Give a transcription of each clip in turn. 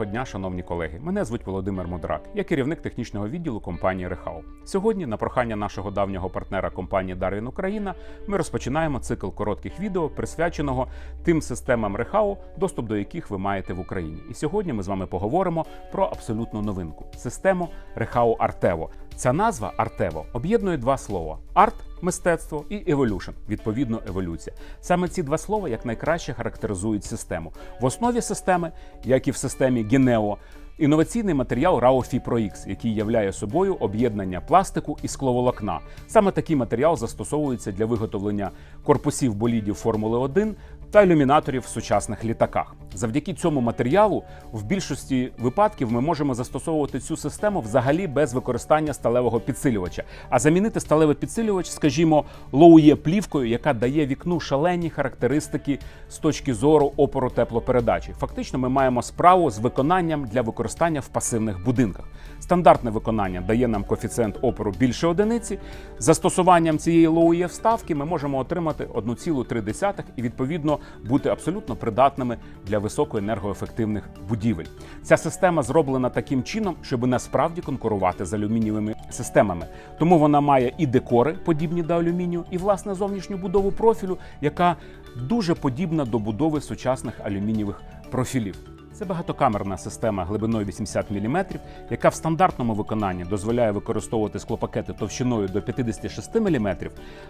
Доброго дня, шановні колеги. Мене звуть Володимир Мудрак. Я керівник технічного відділу компанії Рехау. Сьогодні, на прохання нашого давнього партнера компанії Дарвін Україна, ми розпочинаємо цикл коротких відео, присвяченого тим системам Рехау, доступ до яких ви маєте в Україні. І сьогодні ми з вами поговоримо про абсолютну новинку систему Рехау Артево. Ця назва Артево об'єднує два слова: арт мистецтво і evolution, відповідно, еволюція. Саме ці два слова якнайкраще характеризують систему. В основі системи, як і в системі Генео, інноваційний матеріал RAO Pro X, який являє собою об'єднання пластику і скловолокна. Саме такий матеріал застосовується для виготовлення корпусів болідів Формули 1 та ілюмінаторів в сучасних літаках. Завдяки цьому матеріалу в більшості випадків ми можемо застосовувати цю систему взагалі без використання сталевого підсилювача, а замінити сталевий підсилювач, скажімо, лоує плівкою, яка дає вікну шалені характеристики з точки зору опору теплопередачі. Фактично, ми маємо справу з виконанням для використання в пасивних будинках. Стандартне виконання дає нам коефіцієнт опору більше одиниці. Застосуванням цієї лоує вставки ми можемо отримати 1,3 і відповідно бути абсолютно придатними для високоенергоефективних будівель. Ця система зроблена таким чином, щоб насправді конкурувати з алюмінієвими системами. Тому вона має і декори, подібні до алюмінію, і власне зовнішню будову профілю, яка дуже подібна до будови сучасних алюмінієвих профілів. Це багатокамерна система глибиною 80 мм, яка в стандартному виконанні дозволяє використовувати склопакети товщиною до 56 мм,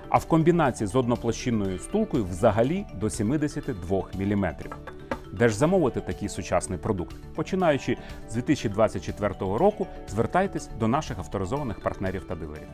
а в комбінації з одноплощинною стулкою взагалі до 72 мм. Де ж замовити такий сучасний продукт? Починаючи з 2024 року, звертайтесь до наших авторизованих партнерів та дилерів.